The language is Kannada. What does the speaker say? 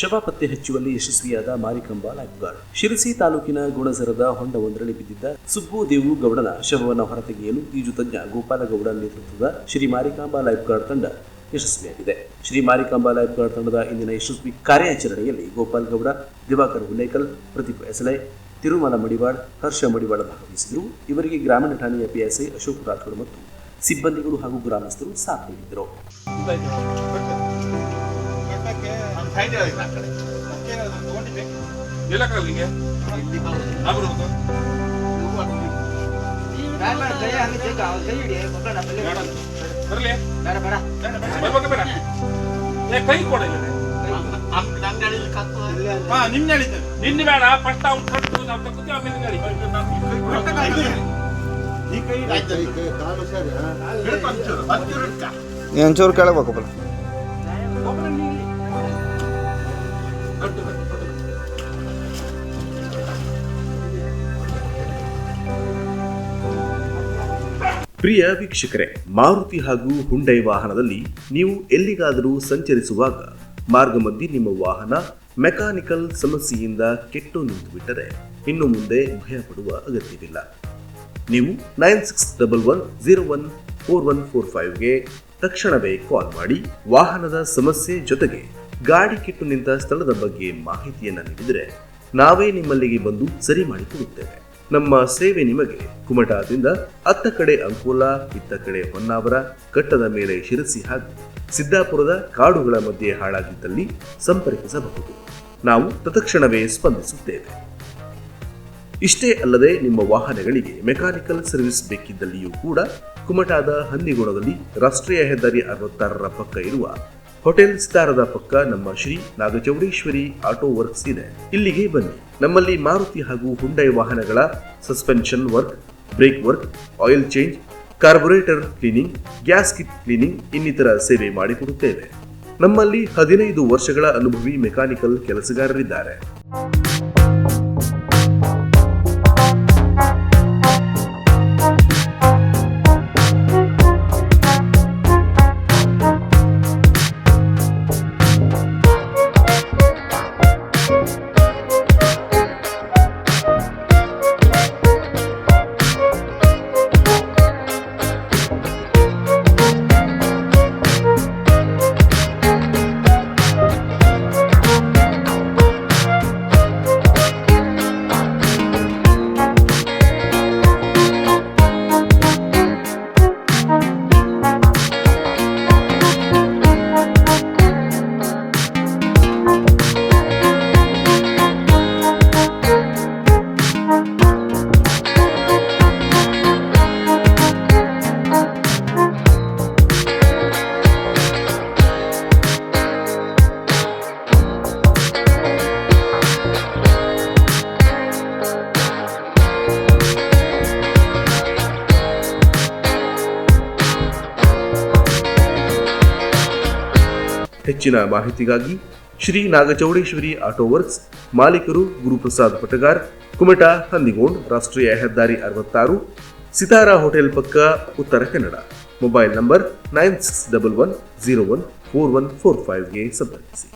ಶವ ಪತ್ತೆ ಹಚ್ಚುವಲ್ಲಿ ಯಶಸ್ವಿಯಾದ ಮಾರಿಕಂಬ ಲೈಫ್ ಗಾರ್ಡ್ ಶಿರಸಿ ತಾಲೂಕಿನ ಗುಣಸರದ ಹೊಂಡವೊಂದರಲ್ಲಿ ಬಿದ್ದಿದ್ದ ಸುಬ್ಬುದೇವು ಗೌಡನ ಶವವನ್ನು ಹೊರತೆಗೆಯಲು ಈಜು ತಜ್ಞ ಗೋಪಾಲಗೌಡ ನೇತೃತ್ವದ ಶ್ರೀ ಮಾರಿಕಾಂಬಾ ಲೈಫ್ ಗಾರ್ಡ್ ತಂಡ ಯಶಸ್ವಿಯಾಗಿದೆ. ಶ್ರೀ ಮಾರಿಕಾಂಬ ಲೈಫ್ ಗಾರ್ಡ್ ತಂಡದ ಇಂದಿನ ಯಶಸ್ವಿ ಕಾರ್ಯಾಚರಣೆಯಲ್ಲಿ ಗೋಪಾಲ್ ಗೌಡ ದಿವಾಕರ್ ಹುಲ್ಲೇಕಲ್, ಪ್ರದೀಪ್ ಎಸಲೆ ತಿರುಮಲ ಮಡಿವಾಳ್, ಹರ್ಷ ಮಡಿವಾಳ ಭಾಗವಹಿಸಿದರು. ಇವರಿಗೆ ಗ್ರಾಮೀಣ ಠಾಣೆಯ ಪಿಎಸ್ಐ ಅಶೋಕ್ ರಾಥೋಡ್ ಮತ್ತು ಸಿಬ್ಬಂದಿಗಳು ಹಾಗೂ ಗ್ರಾಮಸ್ಥರು ಸಾಥ್ ನೀಡಿದರು ಎಲ್ಲಕ್ಕಾಗಲಿಗೆ ಬರಲಿ? ಬರ್ಲಿ ಕೈ ಕೊಡ ಹೇಳಿದ್ದೆ. ನಿನ್ನೆ ಬೇಡ ಫಸ್ಟ್ ಅವ್ನು ಕಟ್ಟು ನಾವು ತಗೋತೀವಿ ಆಮೇಲೆ ಹಿಡ್ಕೊ. ಒಂಚೂರು, ಒಂಚೂರು ಪ್ರಿಯ ವೀಕ್ಷಕರೇ, ಮಾರುತಿ ಹಾಗೂ ಹುಂಡೈ ವಾಹನದಲ್ಲಿ ನೀವು ಎಲ್ಲಿಗಾದರೂ ಸಂಚರಿಸುವಾಗ ಮಾರ್ಗ ಮಧ್ಯೆ ನಿಮ್ಮ ವಾಹನ ಮೆಕ್ಯಾನಿಕಲ್ ಸಮಸ್ಯೆಯಿಂದ ಕೆಟ್ಟು ನಿಂತು ಬಿಟ್ಟರೆ ಇನ್ನು ಮುಂದೆ ಭಯ ಪಡುವ ಅಗತ್ಯವಿಲ್ಲ. ನೀವು nine six double one zero one four one four ಫೈವ್ಗೆ ತಕ್ಷಣವೇ ಕಾಲ್ ಮಾಡಿ ವಾಹನದ ಸಮಸ್ಯೆ ಜೊತೆಗೆ ಗಾಡಿ ಕೆಟ್ಟು ನಿಂತ ಸ್ಥಳದ ಬಗ್ಗೆ ಮಾಹಿತಿಯನ್ನು ನೀಡಿದರೆ ನಾವೇ ನಿಮ್ಮಲ್ಲಿಗೆ ಬಂದು ಸರಿ ಮಾಡಿಕೊಡುತ್ತೇವೆ. ನಮ್ಮ ಸೇವೆ ನಿಮಗೆ ಕುಮಟಾದಿಂದ ಅತ್ತ ಕಡೆ ಅಂಕೋಲ, ಇತ್ತ ಕಡೆ ಹೊನ್ನಾವರ ಕಟ್ಟದ ಮೇಲೆ ಶಿರಸಿ ಹಾಗೂ ಸಿದ್ದಾಪುರದ ಕಾಡುಗಳ ಮಧ್ಯೆ ಹಾಳಾಗಿದ್ದಲ್ಲಿ ಸಂಪರ್ಕಿಸಬಹುದು. ನಾವು ತತ್ಕ್ಷಣವೇ ಸ್ಪಂದಿಸುತ್ತೇವೆ. ಇಷ್ಟೇ ಅಲ್ಲದೆ ನಿಮ್ಮ ವಾಹನಗಳಿಗೆ ಮೆಕ್ಯಾನಿಕಲ್ ಸರ್ವಿಸ್ ಬೇಕಿದ್ದಲ್ಲಿಯೂ ಕೂಡ ಕುಮಟಾದ ಹಂದಿಗೋಣದಲ್ಲಿ ರಾಷ್ಟ್ರೀಯ ಹೆದ್ದಾರಿ ಅರವತ್ತಾರರ ಪಕ್ಕ ಇರುವ ಹೋಟೆಲ್ ಸಿತಾರದ ಪಕ್ಕ ನಮ್ಮ ಶ್ರೀ ನಾಗಚೌಡೇಶ್ವರಿ ಆಟೋ ವರ್ಕ್ಸ್ ಇದೆ. ಇಲ್ಲಿಗೆ ಬನ್ನಿ. ನಮ್ಮಲ್ಲಿ ಮಾರುತಿ ಹಾಗೂ ಹುಂಡೈ ವಾಹನಗಳ suspension work, brake work, oil change, carburettor cleaning, gas kit cleaning ಇನ್ನಿತರ ಸೇವೆ ಮಾಡಿಕೊಡುತ್ತೇವೆ. ನಮ್ಮಲ್ಲಿ ಹದಿನೈದು ವರ್ಷಗಳ ಅನುಭವಿ ಮೆಕ್ಯಾನಿಕಲ್ ಕೆಲಸಗಾರರಿದ್ದಾರೆ. ಹೆಚ್ಚಿನ ಮಾಹಿತಿಗಾಗಿ ಶ್ರೀ ನಾಗಚೌಡೇಶ್ವರಿ ಆಟೋ ವರ್ಕ್ಸ್ ಮಾಲೀಕರು ಗುರುಪ್ರಸಾದ್ ಪಟಗಾರ್, ಕುಮಟಾ, ಹಂದಿಗೋಂಡ್, ರಾಷ್ಟ್ರೀಯ ಹೆದ್ದಾರಿ ಅರವತ್ತಾರು, ಸಿತಾರಾ ಹೋಟೆಲ್ ಪಕ್ಕ Uttara Kannada. Mobile number nine six double one zero one four one four ಫೈವ್ಗೆ ಸಂಪರ್ಕಿಸಿ.